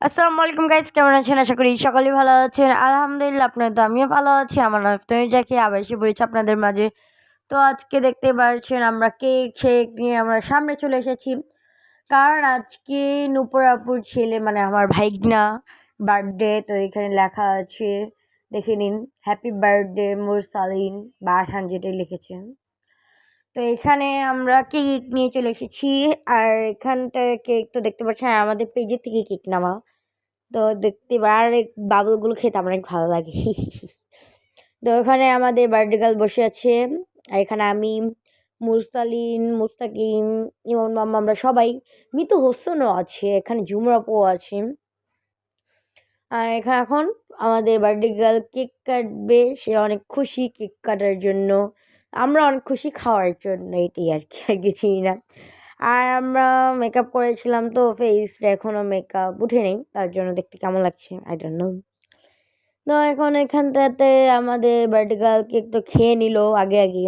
আসসালামু আলাইকুম গাইস কেমন আছেন? আশা করি সকলেই ভালো আছেন। আলহামদুলিল্লাহ, আপনার তো আমিও ভালো আছি। আমার তুমি যাকে আবার এসে পড়েছি আপনাদের মাঝে। তো আজকে দেখতে পাচ্ছেন আমরা কেক শেক নিয়ে আমরা সামনে চলে এসেছি। কারণ আজকে নুপুর আপুর ছেলে মানে আমার ভাইগনা বার্থডে তো এখানে লেখা আছে। দেখে নিন হ্যাপি বার্থডে মুরসালিন বা আরহান যেটাই লিখেছেন। তো এখানে আমরা কেক নিয়ে চলে এসেছি। আর এখানটায় কেক তো দেখতে পাচ্ছেন, আর আমাদের পেজের থেকে কেক নামা। তো দেখতে, আর এই বাবুলগুলো খেতে আমার অনেক ভালো লাগে। তো এখানে আমাদের বার্থডে গার্ল বসে আছে। আর এখানে আমি, মুস্তালিন, মুস্তাকিম, ইমন মাম্মা, আমরা সবাই মিতু হোসেনও আছে। এখানে ঝুমরাপও আছে। আর এখানে এখন আমাদের বার্থডে গার্ল কেক কাটবে। সে অনেক খুশি কেক কাটার জন্য। আমরা অনেক খুশি খাওয়ার জন্য এটাই আর কি, আর কিছুই না। আর আমরা মেকআপ করেছিলাম তো ফেসটা এখনও মেকআপ উঠে নেই, তার জন্য দেখতে কেমন লাগছে? আই ডোন্ট নো তো এখন এখানটাতে আমাদের বার্থডে গার্ল কেক তো খেয়ে নিল আগে আগে।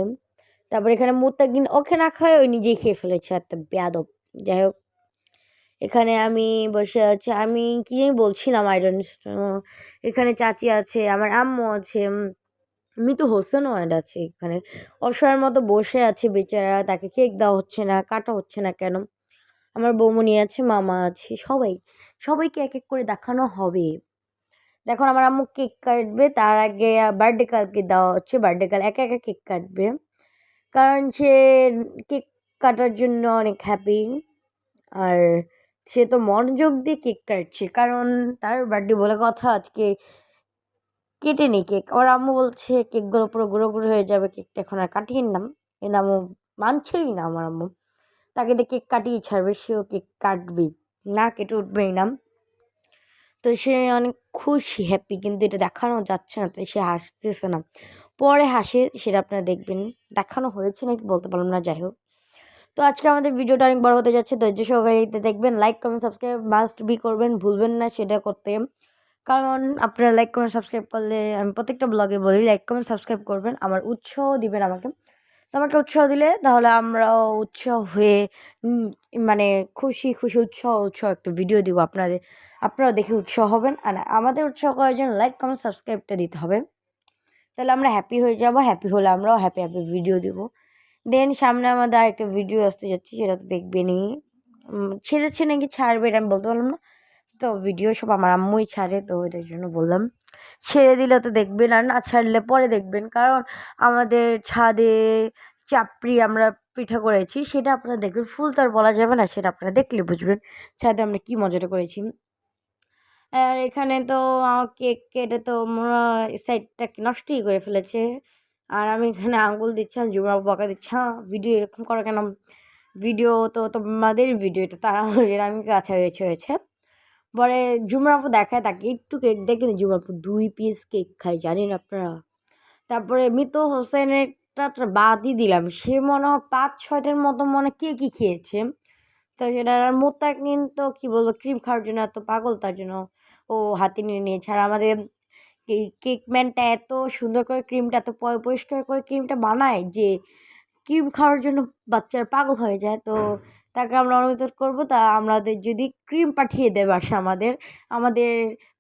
তারপর এখানে মুতাকিন ওকে না খায় ওই নিজেই খেয়ে ফেলেছে, এত বেয়াদব। যাই হোক, এখানে আমি বসে আছি, আমি কী বলছিলাম আই এখানে চাচি আছে, আমার আম্মু আছে মৃত হোসেন অ্যাড আছে এখানে। অসহায়ের মতো বসে আছে বেচারা, তাকে কেক দেওয়া হচ্ছে না, কাটা হচ্ছে না কেন? আমার বৌমনি আছে, মামা আছে, সবাই, সবাইকে এক এক করে দেখানো হবে। দেখুন, আমার আম্মু কেক কাটবে, তার আগে বার্থডে কালকে দেওয়া হচ্ছে বার্থডে কাল একা একা কেক কাটবে। কারণ সে কেক কাটার জন্য অনেক হ্যাপি আর সে তো মনোযোগ দিয়ে কেক কাটছে। কারণ তার বার্থডে বলে কথা আজকে কেটে নিই কেক। ওর আম্মু বলছে, কেকগুলো পুরো গুঁড়ো গুঁড়ো হয়ে যাবে, কেকটা এখন আর কাটিয়ে নিলাম। কিন্তু আম্মু মানছেই না আমার আম্মু। তাকে দিয়ে কেক কাটিয়ে ছাড়বে, সেও কেক কাটবেই না কেটে উঠবেই না। তো সে অনেক খুশি হ্যাপি কিন্তু এটা দেখানো যাচ্ছে না, তাই সে হাসতেছে না। পরে হাসে, সেটা আপনারা দেখবেন। দেখানো হয়েছে নাকি বলতে পারলাম না, যাই হোক। তো আজকে আমাদের ভিডিওটা অনেক বড় হতে যাচ্ছে, ধৈর্য সহকারে দেখবেন। Like comment subscribe must be করবেন, ভুলবেন না সেটা করতে। কারণ আপনারা লাইক কমেন্ট সাবস্ক্রাইব করলে আমি প্রত্যেকটা ব্লগে বলি লাইক কমেন্ট সাবস্ক্রাইব করবেন, আমার উৎসাহ দিবেন আমাকে। তো আমাকে উৎসাহ দিলে তাহলে আমরাও উৎসাহ হয়ে মানে খুশি খুশি, উৎসাহ উৎসাহ একটা ভিডিও দিব আপনাদের। আপনারাও দেখে উৎসাহ হবেন আর আমাদের উৎসাহ করার জন্য লাইক কমেন্ট সাবস্ক্রাইবটা দিতে হবে। তাহলে আমরা হ্যাপি হয়ে যাব হ্যাপি হলে আমরাও হ্যাপি হ্যাপি ভিডিও দিব। দেন সামনে আমাদের আরেকটা ভিডিও আসতে যাচ্ছে, সেটা তো দেখবেনই। ছেড়েছে নাকি ছাড়বে এটা আমি বলতে পারলাম না। তো ভিডিও সব আমার আম্মুই ছাড়ে, তো ওইটার জন্য বললাম। ছেড়ে দিলে তো দেখবেন আর না ছাড়লে পরে দেখবেন। কারণ আমাদের ছাদে চাপড়ি আমরা পিঠা করেছি, সেটা আপনারা দেখবেন। ফুল তো আর বলা যাবে না, সেটা আপনারা দেখলে বুঝবেন। ছাদে আমরা কী মজাটা করেছি। আর এখানে তো কেক কেটে তো সাইডটা নষ্টই করে ফেলেছে। আর আমি এখানে আঙ্গুল দিচ্ছিলাম জুমরা বকা দিচ্ছি। হ্যাঁ ভিডিও এরকম করা কেন? ভিডিও তো তোমাদের ভিডিও এটা তারা আমি কাছে হয়েছে হয়েছে। পরে জুমরাপু দেখায় তাকে, একটু কেক দেখে কিন্তু জুমরাপু দুই পিস কেক খায়, জানেন আপনারা? তারপরে মৃত হোসেনেরটা বাদই দিলাম, সে মনে হয় পাঁচ ছয়টার মতো মনে কে কেকই খেয়েছে। তো সেটা আর মোত্তা কিন্তু কী বলব, ক্রিম খাওয়ার জন্য এত পাগল, তার জন্য ও হাতে নিয়ে নিয়েছে। আর আমাদের এই কেক ম্যানটা এত সুন্দর করে ক্রিমটা, এত পরিষ্কার করে ক্রিমটা বানায় যে ক্রিম খাওয়ার জন্য বাচ্চারা পাগল হয়ে যায়। তো তাকে আমরা অনুরোধ করব তা আমাদের যদি ক্রিম পাঠিয়ে দেয় বাসা আমাদের আমাদের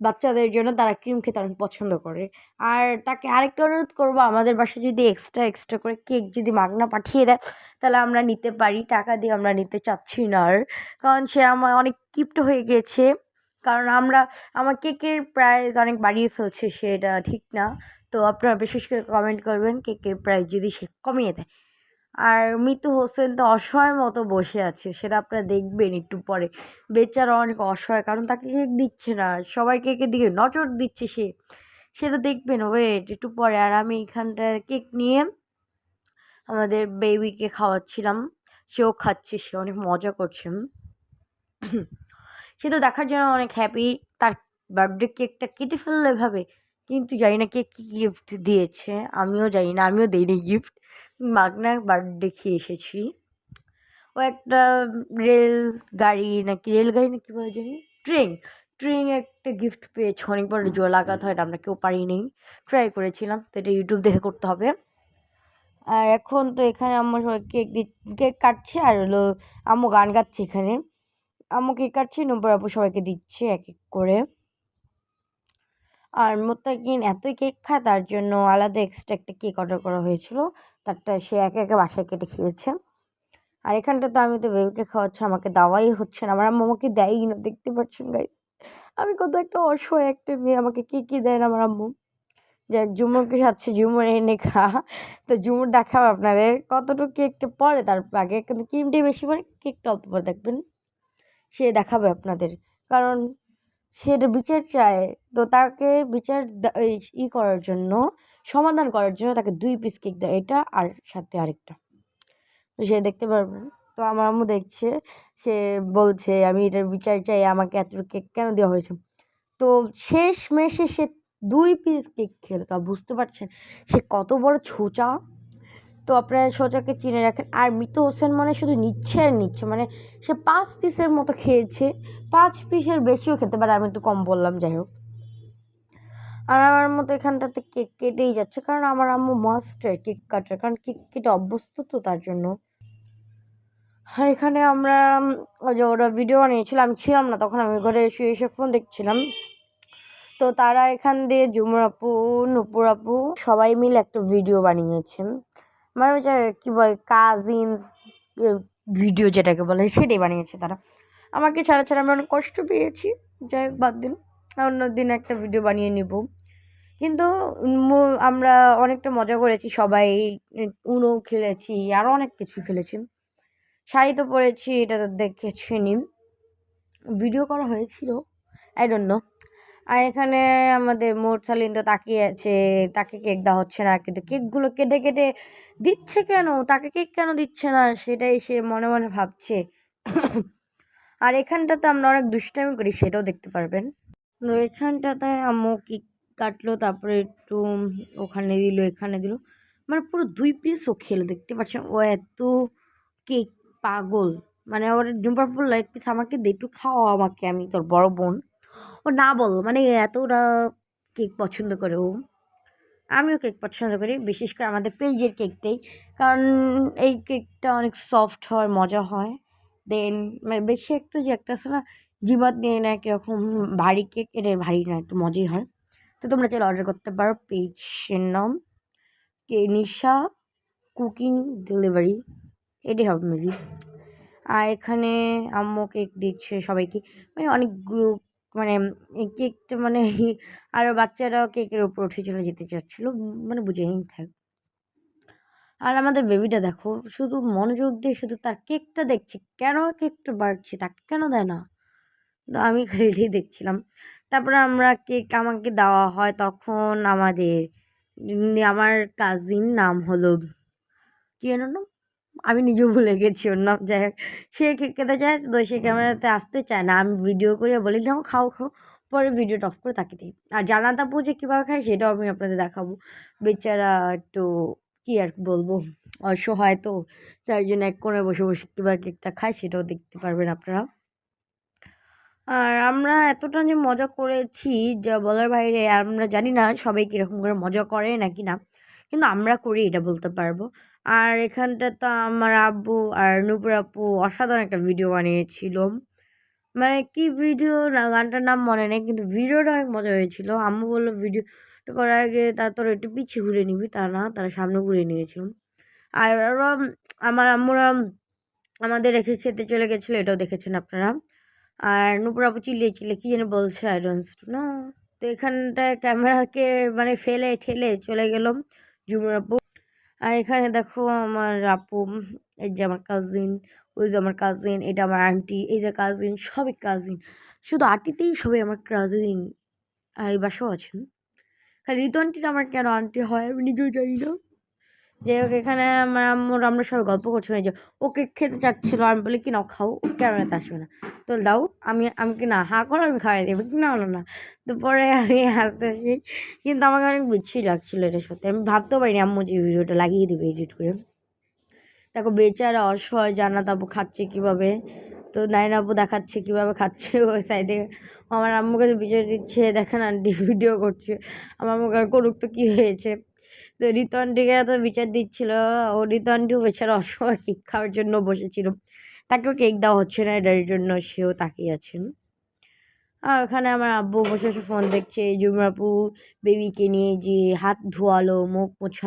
বাচ্চাদের জন্য তারা ক্রিম খেতে অনেক পছন্দ করে। আর তাকে আরেকটা অনুরোধ করব, আমাদের বাসায় যদি এক্সট্রা এক্সট্রা করে কেক যদি মাগনা পাঠিয়ে দেয়, তাহলে আমরা নিতে পারি, টাকা দিয়ে আমরা নিতে চাচ্ছি না আর। কারণ সে আমার অনেক কিপ্ট হয়ে গেছে, কারণ আমরা, আমার কেকের প্রাইস অনেক বাড়িয়ে ফেলছে, সেটা ঠিক না। তো আপনারা বিশেষ করে কমেন্ট করবেন কেকের প্রাইস যদি সে কমিয়ে দেয়। আর মিতু হোসেন তো অসহায় মতো বসে আছে, সেটা আপনারা দেখবেন একটু পরে। বেচারা অনেক অসহায়, কারণ তাকে কেক দিচ্ছে না, সবাই কেকের দিকে নজর দিচ্ছে সে। সেটা দেখবেন, ওয়েট, একটু পরে। আর আমি এখানটায় কেক নিয়ে আমাদের বেবিকে খাওয়াচ্ছিলাম। সেও খাচ্ছে, সে অনেক মজা করছে। সে তো দেখার জন্য অনেক হ্যাপি তার বার্থডে কেকটা কেটে ফেললে ভাবে কিন্তু জানি না কে কী গিফট দিয়েছে, আমিও জানি না, আমিও দিইনি গিফট মাগনা বার্থডে খেয়ে এসেছি। ও একটা রেল গাড়ি নাকি রেলগাড়ি নাকি বলে জানি? ট্রেন। ট্রেন একটা গিফট পেয়েছে অনেকবার জল লাগাতে হয় আমরা কেউ পারিনি। ট্রাই করেছিলাম, তো এটা ইউটিউব দেখে করতে হবে। আর এখন তো এখানে আমার সবাই কেক দি কেক কাটছে আর হলো আম্মু গান গাচ্ছে এখানে। আম্মু কেক কাটছে, নুপুর আপু সবাইকে দিচ্ছে এক এক করে। আর মোত্তাকিন এতই কেক খায়, তার জন্য আলাদা এক্সট্রা একটা কেক অর্ডার করা হয়েছিল। তারটা সে একে একে বাসায় কেটে খেয়েছে। আর এখানটা তো আমি তো বেবিকে খাওয়াচ্ছি, আমাকে দাওয়াই হচ্ছে না। আমার আম্মু আমাকে দেয়ই না, দেখতে পাচ্ছেন গাইস আমি কত একটা অসহায় একটা মেয়ে, আমাকে কী কী দেয় না আমার আম্মু? যাক ঝুমুরকে সাথে ঝুমুর এনে খা। তো ঝুমুর দেখাবো আপনাদের কতটুকু কেকটা পরে। তার আগে কিন্তু ক্রিমটাই বেশি পরে, কেকটা অল্প পরে দেখবেন। সে দেখাবে আপনাদের। কারণ সে বিচার চায়। তো তাকে বিচার ই করার জন্য, সমাধান করার জন্য তাকে দুই পিস কেক দেয়, এটা আর সাথে আরেকটা। তো সে দেখতে পারবে। তো আমার আম্মু দেখছে, সে বলছে, আমি এটার বিচার চাই, আমাকে এত কেক কেন দেওয়া হয়েছে? তো শেষ মেশে সে দুই পিস কেক খেলো। তা বুঝতে পারছেন, সে কত বড় ছোচা। তো আপনারা সোচাকে চিনে রাখেন। আর মিতু হোসেন মানে শুধু নিচ্ছে আর নিচ্ছে মানে সে পাঁচ পিসের মতো খেয়েছে, পাঁচ পিসের বেশিও খেতে পারে, আমি একটু কম বললাম, যাই হোক। আর আমার মতো এখানটাতে কেক কেটেই যাচ্ছে, কারণ আমার আম্মু মাস্টার কেক কাটার, কারণ কেক কেটে অভ্যস্ত তো তার জন্য। আর এখানে আমরা যে ওরা ভিডিও বানিয়েছিলাম আমি ছিলাম না তখন, আমি ঘরে শুয়ে এসে ফোন দেখছিলাম। তো তারা এখান দিয়ে, ঝুমুর আপু, নুপুর আপু, সবাই মিলে একটা ভিডিও বানিয়েছে। মানে ওই যে কী বলে কাজিনস ভিডিও যেটাকে বলে, সেটাই বানিয়েছে তারা। আমাকে ছাড়া ছাড়া আমি অনেক কষ্ট পেয়েছি। যাই হোক, বাদ দিন। অন্য দিন একটা ভিডিও বানিয়ে নিব। কিন্তু আমরা অনেকটা মজা করেছি। সবাই উনো খেলেছি আরও অনেক কিছু খেলেছি। শাড়ি তো পরেছি, এটা তো দেখেছেনি ভিডিও করা হয়েছিল। আই ডোন্ট নো আর এখানে আমাদের মোরসালিন তো তাকিয়ে আছে। তাকে কেক দেওয়া হচ্ছে না। কিন্তু কেকগুলো কেটে কেটে দিচ্ছে কেন? তাকে কেক কেন দিচ্ছে না? সেটাই সে মনে মনে ভাবছে। আর এখানটাতে আমরা অনেক দুষ্টামি করি, সেটাও দেখতে পারবেন। তো এখানটাতে আম্মু কেক কাটলো, তারপরে একটু ওখানে দিল, এখানে দিল। মানে পুরো দুই পিসও খেলো, দেখতে পাচ্ছেন? ও এত কেক পাগল। মানে ওর জুম্পার বলল এক পিস আমাকে দে, একটু খাওয়া আমাকে, আমি তোর বড় বোন। ও না বল মানে এতটা কেক পছন্দ করে ও। আমিও কেক পছন্দ করি, বিশেষ করে আমাদের পেজের কেকটাই। কারণ এই কেকটা অনেক সফট হয়, মজা হয়। দেন মানে বেশি একটু যে একটা আছে না, জিবাত নিয়ে নেয় কীরকম ভারী কেক, এটা ভারী না একটু মজাই হয়। তো তোমরা চাইলে অর্ডার করতে পারো পেজের নাম কে নিশা কুকিং ডেলিভারি। এটাই হবে মেবি আর এখানে আম্মু কেক দিচ্ছে সবাইকে। মানে অনেকগুলো মানে কেকটা মানে আরও বাচ্চারাও কেকের উপর উঠে চলে যেতে চাচ্ছিলো মানে বুঝে নিই থাক। আর আমাদের বেবিটা দেখো, শুধু মনোযোগ দিয়ে শুধু তার কেকটা দেখছে, কেন কেকটা বাড়ছে, তাকে কেন দেয় না? তো আমি রেডি দেখছিলাম। তারপরে আমরা কেক আমাকে দেওয়া হয় তখন আমাদের আমার কাজিন নাম হলো, কি নাম? আমি নিজেও ভুলে গেছি ওর নাম। যাই হোক সে কেক খেতে চায় তো সে ক্যামেরাতে আসতে চায় না। আমি ভিডিও করে বলি নাও খাও খাও। পরে ভিডিওটা অফ করে তাকে দিই। আর জানাতা পুজো কীভাবে খায় সেটাও আমি আপনাদের দেখাবো। বেচারা একটু কী আর বলব অসহায় তো। তার জন্য এক কোণে বসে বসে কীভাবে কেকটা খায় সেটাও দেখতে পারবেন আপনারা। আর আমরা এতটা যে মজা করেছি যা বলার বাইরে আমরা জানি না সবাই কীরকম করে মজা করে নাকি না। কিন্তু আমরা করি এটা বলতে পারব। আর এখানটা তো আমার আব্বু আর নুপুর আপু অসাধারণ একটা ভিডিও বানিয়েছিল। মানে কি ভিডিও না, গানটার নাম মনে নেই, কিন্তু ভিডিওটা অনেক মজা হয়েছিল। আম্মু বলল ভিডিওটা করার আগে তা তোর একটু পিছিয়ে ঘুরে নিবি। তা না, তারা সামনে ঘুরে নিয়েছিল। আর আমার আম্মুরা আমাদের রেখে খেতে চলে গেছিল, এটাও দেখেছেন আপনারা। আর নুপুর আপু চিল্লিয়ে চিল্লিয়ে কী যেন বলছে আই ডোন্ট না তো এখানটায় ক্যামেরাকে মানে ফেলে, ঠেলে চলে গেলাম ঝুমুর আপু আর এখানে দেখো আমার আপু, এই যে আমার কাজিন ওই যে আমার কাজিন এটা আমার আন্টি এই যে কাজিন সবই কাজিন শুধু আন্টিতেই সবাই আমার কাজিন আর এই বাসাও আছেন। খালি ঋতু আন্টিটা আমার কেন আন্টি হয় আমি নিজেও জানি না। যাই হোক, এখানে আমার আমরা সবাই গল্প এই যে ওকে খেতে চাচ্ছিলো, আমি বলি, কি নাও খাও? ও ক্যামেরাতে আসবে না। তো দাও, আমি আমি কি না, হা করো, আমি খাওয়াই দেবো, কি না হলো না। তো পরে আমি হাসতে হাসি, কিন্তু আমাকে অনেক বিচ্ছিরি লাগছিল এটা সত্যি। আমি ভাবতেও পারিনি, আম্মু যে ভিডিওটা লাগিয়ে দেবে এডিট করে। দেখো, বেচারা অসহায় জানা আপু খাচ্ছে কীভাবে? তো নাইন আপু দেখাচ্ছে কীভাবে খাচ্ছে ওই সাইডে আমার আম্মুকে বিচার দিচ্ছে দেখেন আন্টি ভিডিও করছে। আমার আর করুক তো কী হয়েছে? তো ঋতু আন্টিকে এত বিচার দিচ্ছিল, ও রিতনটিও বেচারা অসময় কেক খাওয়ার জন্য বসেছিল। তাকেও কেক দেওয়া হচ্ছে না, এটার জন্য সেও তাকিয়ে আছেন। আর ওখানে আমার আব্বু বসে বসে ফোন দেখছে, জুমরাপু বেবিকে নিয়ে যে হাত ধোয়ালো, মুখ মোছালো।